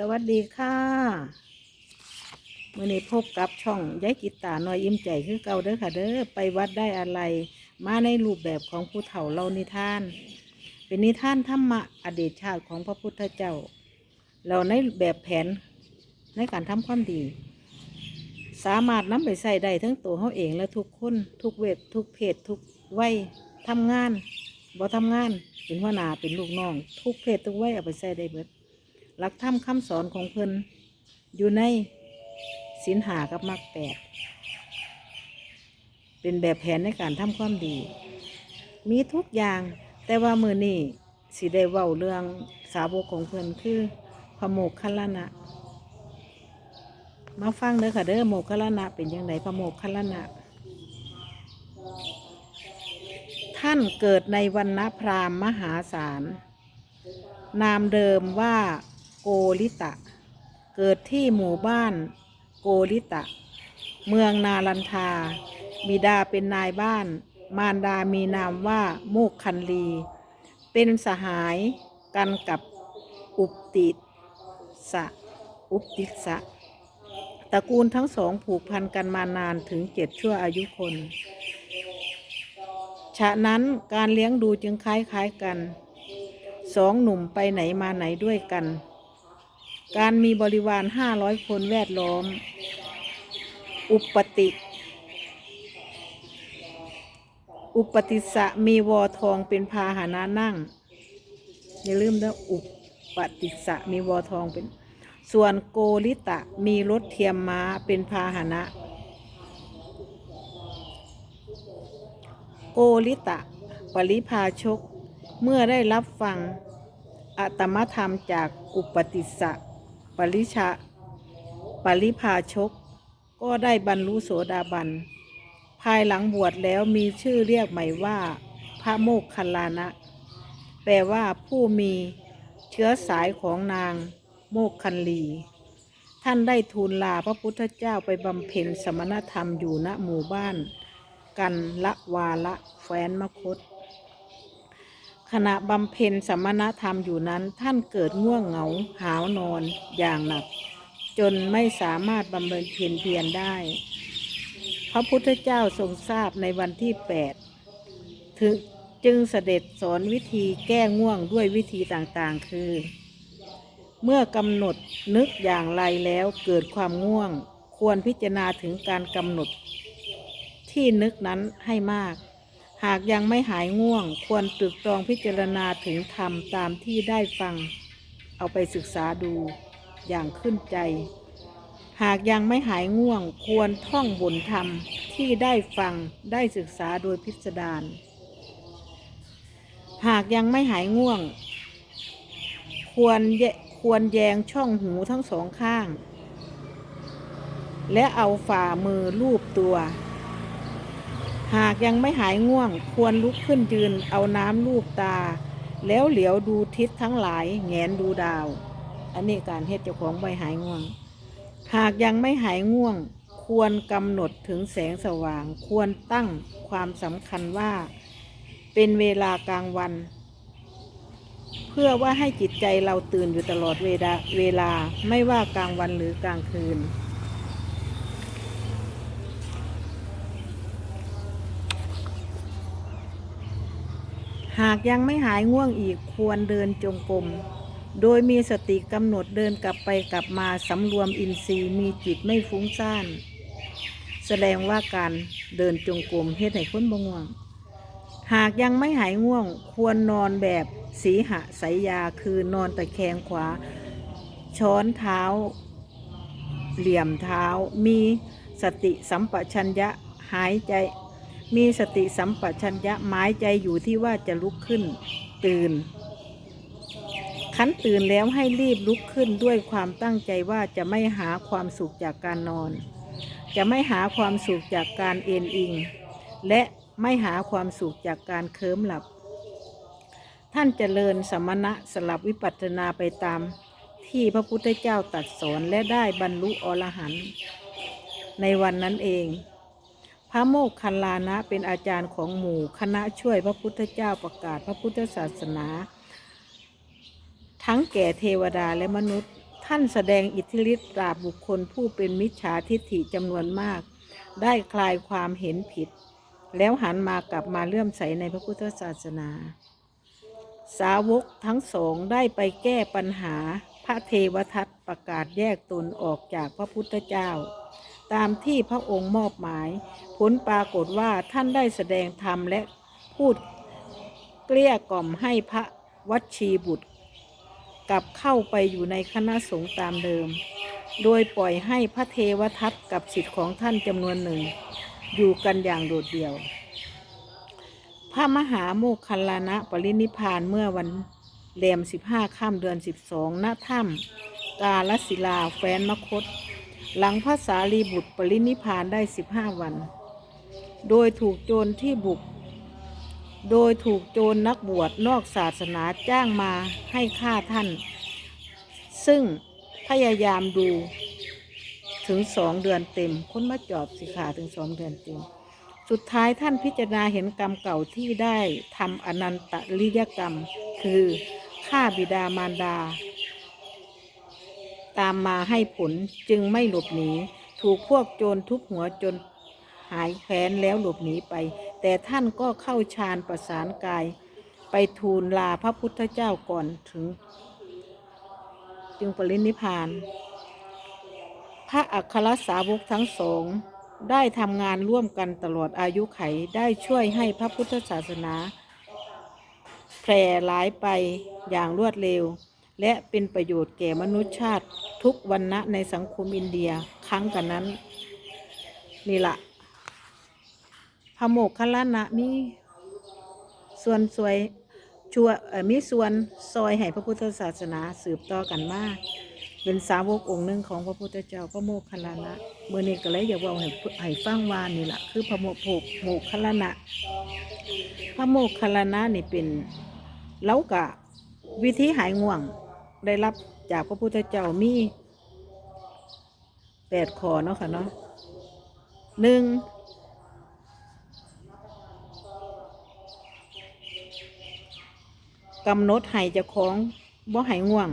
สวัสดีค่ะมื่อนี้พบกับช่องยายกิตตาหน่อยยิ้มใจคือเก่าเด้อค่ะเด้อไปวัดได้อะไร มาในรูปแบบของผู้เฒ่าเล่านิทาน เป็นนิทานธรรมะอดีตชาติของพระพุทธเจ้า เราในแบบแผนในการทำความดี สามารถนำไปใส่ได้ทั้งตัวเขาเองและทุกคนทุกเวททุกเพศทุกวัยทำงานบ่ทำงานเป็นหัวหน้าเป็นลูกน้อง ทุกเพศทุกวัยเอาไปใส่ได้เบิด หลักธรรมคำสอนของเพิ่นอยู่ในศีลหากับมรรคแปดเป็นแบบแผนในการทำความดี มีทุกอย่างแต่ว่ามือนี่สิได้เว้าเรื่องสาวกของเพิ่นคือพระโมกขลานะมาฟังเด้อค่ะเด้อโมกขลานะเป็นยังไงพระโมกขลลานะท่านเกิดในวันณพราหมณ์มหาศาลนามเดิมว่า โกริตะ เกิดที่หมู่บ้านโกริตะ เมืองนาลันทา บิดาเป็นนายบ้าน มารดามีนามว่าโมกคันลี เป็นสหายกันกับอุปติสะ อุปติสะ ตระกูลทั้งสองผูกพันกันมานานถึงเจ็ดชั่วอายุคน ฉะนั้นการเลี้ยงดูจึงคล้ายๆกัน สองหนุ่มไปไหนมาไหนด้วยกัน การมีบริวารห้าร้อยคนแวดล้อม อุปติ อุปติสะมีวอทองเป็นพาหนะนั่ง อย่าลืมนะอุปติสะมีวอทองเป็น ส่วนโกริตะมีรถเทียมม้าเป็นพาหนะ โกริตะ ปริพาชก เมื่อได้รับฟังอัตมธรรมจากอุปติสสะ ปริชาปริพาชก ก็ได้บรรลุโสดาบัน ภายหลังบวชแล้วมีชื่อเรียกใหม่ว่า พระโมกขัลลานะ แปลว่าผู้มีเชื้อสายของนางโมกคันลี ท่านได้ทูลลาพระพุทธเจ้าไปบำเพ็ญสมณธรรมอยู่ณหมู่บ้าน กันละวาละแฟนมคต ขณะบำเพ็ญสมณธรรมอยู่นั้นท่านเกิดง่วงเหงาหาวนอนอย่างหนัก จนไม่สามารถบำเพ็ญเพียรเพียรได้ พระพุทธเจ้าทรงทราบในวันที่แปดถึงจึงเสด็จสอนวิธีแก้ง่วงด้วยวิธีต่างๆ คือ เมื่อกำหนดนึกอย่างไรแล้วเกิดความง่วง ควรพิจารณาถึงการกำหนดที่นึกนั้นให้มาก หากยังไม่หายง่วง ควรตรึกตรองพิจารณาถึงธรรมตามที่ได้ฟัง เอาไปศึกษาดูอย่างขึ้นใจ หากยังไม่หายง่วง ควรท่องบนธรรมที่ได้ฟังได้ศึกษาโดยพิสดารหากยังไม่หายง่วง ควรควรแยงช่องหูทั้งสองข้าง และเอาฝ่ามือลูบตัว หากยังไม่หายง่วงควรลุกขึ้นยืนเอาน้ำลูบตา แล้วเหลียวดูทิศทั้งหลายแงนดูดาว อันนี้การเฮ็ดเจ้าของใบหายง่วง หากยังไม่หายง่วง ควรกำหนดถึงแสงสว่าง ควรตั้งความสำคัญว่า เป็นเวลากลางวัน เพื่อว่าให้จิตใจเราตื่นอยู่ตลอดเวลาเวลาไม่ว่ากลางวันหรือกลางคืน หากยังไม่หายง่วงอีกควรเดินจงกรม โดยมีสติกำหนดเดินกลับไปกลับมาสำรวมอินทรีย์มีจิตไม่ฟุ้งซ่าน แสดงว่าการเดินจงกรมเฮ็ดให้คนบ่ง่วง หากยังไม่หายง่วงควรนอนแบบสีหะสายยาคือนอนตะแคงขวา ช้อนเท้า เหลี่ยมเท้ามีสติสัมปชัญญะหายใจ มีสติสัมปชัญญะหมายใจอยู่ที่ว่าจะลุกขึ้น ตื่น ขันตื่นแล้วให้รีบลุกขึ้นด้วยความตั้งใจว่าจะไม่หาความสุขจากการนอน จะไม่หาความสุขจากการเอนอิง และไม่หาความสุขจากการเคลิ้มหลับ ท่านเจริญสมณะสลับวิปัสสนาไปตาม ที่พระพุทธเจ้าตรัดสอนและได้บรรลุอรหันต์ในวันนั้นเอง พระโมกขัลลานะเป็นอาจารย์ของหมู่คณะช่วยพระพุทธเจ้าประกาศพระพุทธศาสนา ทั้งแก่เทวดาและมนุษย์ ท่านแสดงอิทธิฤทธิ์ปราบบุคคลผู้เป็นมิจฉาทิฏฐิจำนวนมาก ได้คลายความเห็นผิด แล้วหันมากลับมาเลื่อมใสในพระพุทธศาสนา สาวกทั้งสองได้ไปแก้ปัญหาพระเทวทัตประกาศแยกตนออกจากพระพุทธเจ้า ตามที่พระองค์มอบหมาย ผลปรากฏว่าท่านได้แสดงธรรมและพูดเกลี้ยกล่อมให้พระวัชชีบุตร กลับเข้าไปอยู่ในคณะสงฆ์ตามเดิม โดยปล่อยให้พระเทวทัตกับสิทธิ์ของท่านจำนวนหนึ่ง อยู่กันอย่างโดดเดี่ยว พระมหาโมคคัลลานะปรินิพานเมื่อวันแรมสิบห้าข้ามเดือนสิบสองณถ้ำกาลศิลาแฟนมคต หลังพระสารีบุตรปรินิพานได้สิบห้าวัน โดยถูกโจรที่บุก โดยถูกโจรนักบวชนอกศาสนาจ้างมาให้ฆ่าท่าน ซึ่งพยายามดูถึงสองเดือนเต็ม คนมาจอบสิขาถึงสองเดือนเต็ม สุดท้ายท่านพิจารณาเห็นกรรมเก่าที่ได้ทำอนันตริยกรรม คือฆ่าบิดามารดา ตามมาให้ผลจึงไม่หลบหนี ถูกพวกโจรทุบหัวจนหายแค้นแล้วหลบหนีไป แต่ท่านก็เข้าฌานประสานกาย ไปทูลลาพระพุทธเจ้าก่อนถึง จึงปรินิพพาน พระอัครสาวกทั้งสองได้ทำงานร่วมกันตลอดอายุไขได้ช่วยให้พระพุทธศาสนา แพร่หลายไปอย่างรวดเร็ว และเป็นประโยชน์แก่มนุษยชาติทุกวันนะในสังคมอินเดียครั้งกันนั้น นี่ละพระโมกขลานะมีส่วนสวยชัวเอ่อมีส่วนซอยให้พระพุทธศาสนาสืบต่อกันมาเป็นสาวกองค์หนึ่งของพระพุทธเจ้าพระโมกขลานะเมื่อนี้ก็เลยอยากว่าให้ให้ฟังว่านี่แหละคือพระโมกโโมกขลานะพระโมกขลานะนี่เป็นเล้ากะวิธีหายง่วง ได้รับจากพระพุทธเจ้ามีแปดข้อเนาะค่ะเนาะหนึ่งกำหนดให้เจ้าของบ่ใหายง่วง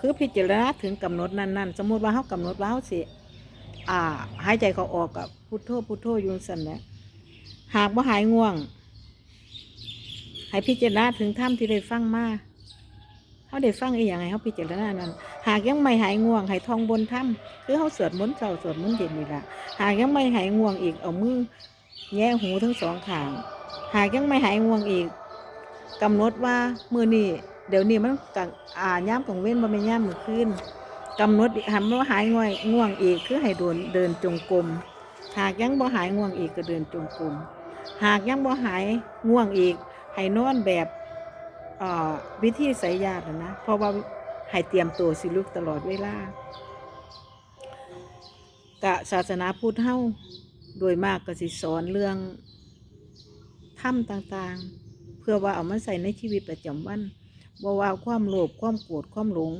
คือพิจารณาถึงกำหนดนั้นๆ สมมติว่าเขากำหนดว่าเขาสิอ่า หายใจเขาออกกับพุทโธพุทโธยุงสันแหล้วหากบ่หายง่วง ให้พิจารณาถึงถ้ำที่ได้ฟังมา เขาได้ฟังอีกอย่างให้เขาพิจารณานั้น หากยังไม่หายง่วงให้ท่องบนถ้ำคือเขาสวดมนต์เช้าสวดมนต์เย็นนี่ละหากยังไม่หายง่วงอีกเอามือแย่หูทั้งสองข้าง หากยังไม่หายง่วงอีกกำหนดว่ามือนี้เดี๋ยวนี้มันกังอ่าย่ามของเว้นบ่แม่นย่ามมือคืนกำหนดหันว่าหายง่วยง่วงอีกคือให้เดินเดินจงกรมหากยังบ่หายง่วงอีกก็เดินจงกรมหากยังบ่หายง่วงอีกให้นอนแบบ วิธีไสยญาตินะนะเพราะว่าให้เตรียมตัวสิลุกตลอดเวลากะศาสนาพุทธเฮาโดยมากก็สิสอนเรื่องถ้ำต่างๆ เพื่อว่าเอามาใส่ในชีวิตประจำวันบ่ว่าความโลภความโกรธความหลง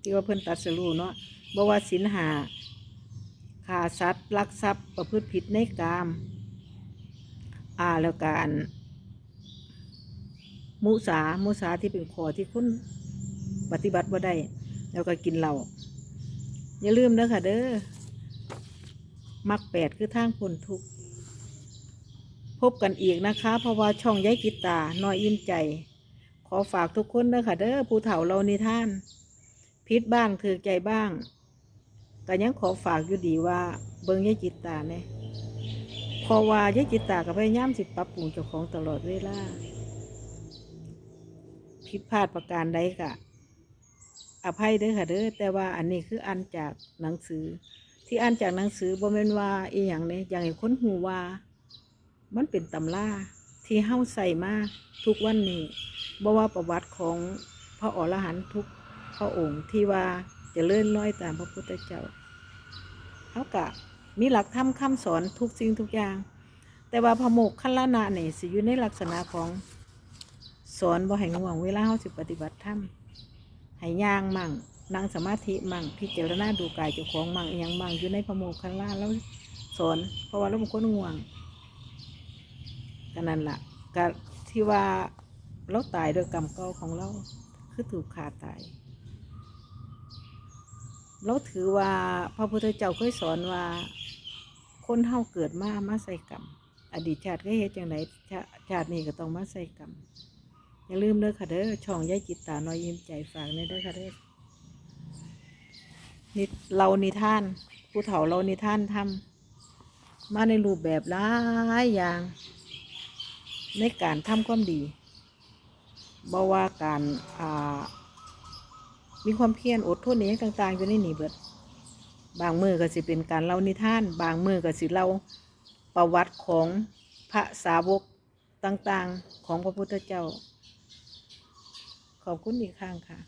ที่ว่าเพิ่นตัดสรู้เนาะบ่ว่าสินหาฆ่าสัตว์ลักทรัพย์ประพฤติผิดในกาม อ่าแล้วการ มุสามุสาที่เป็นขอที่คุณปฏิบัติบ่ได้แล้วก็กินเหล้าอย่าลืมเด้อค่ะเด้อมักแปดคือทางพ้นทุกข์พบกันอีกนะคะ เพราะว่าช่องย้ายกิตาน้อยอิ่มใจ ขอฝากทุกคนเด้อค่ะเด้อผู้เฒ่าเรานิท่าน พิษบ้างถือใจบ้างก็ยังขอฝากอยู่ดีว่าเบิ่งย้ายจิตาเนี่ยพราว่ายายจิตตากับพยายามสิปรับปรุงเจ้าของตลอดเวลา ผิดพลาดประการใดกะอภัยเด้อค่ะเด้อแต่ว่าอันนี้คืออันจากหนังสือ ที่อันจากหนังสือบ่แม่นว่าอีหยังเนี่ยอย่างให้คนหูว่า มันเป็นตำราที่เฮาใส่มาทุกวันนี้บ่ว่าประวัติของพระอรหันต์ทุกพระองค์ที่ว่าจะเลื่อนร้อยตามพระพุทธเจ้าเขากะมีหลักธรรมคำสอนทุกสิ่งทุกอย่าง แต่ว่าพระโมกขลลานะนี่สิอยู่ในลักษณะของ สอนบ่ให้ง่วงเวลาเขาสิปฏิบัติธรรมให้ย่างมั่งนั่งสมาธิมั่งพิจารณาดูกายเจ้าของมั่งอยังมั่งอยู่ในพระโมกขัลลาแล้วสอน เพราะว่าเราเป็นคนง่วงก็นั่นละก็ที่ว่าเราตายโดยกรรมเก่าของเราคือถูกฆ่าตาย เราถือว่าพระพุทธเจ้าเคยสอนว่า คนเฮาเกิดมามาใส่กรรม อดีตชาติก็เฮ็ดจังไดชาชาตินี้ก็ต้องมาใส่กรรม อย่าลืมเด้อค่ะเด้อช่องยายจิตตาน้อยยิ้มใจฝากในเด้อค่ะเด้อนิเรานิทานผู้เฒ่าเรานิทานทำมาในรูปแบบหลายอย่าง ในการทำความดีบ่ว่าการอ่ามีความเพียรอดทนอย่างต่างๆอยู่ในนี่เบิดบางมือก็สิเป็นการเล่านิทาน บางมือก็สิเล่าประวัติของพระสาวกต่างๆ ของพระพุทธเจ้า ขอบคุณอีกครั้งค่ะ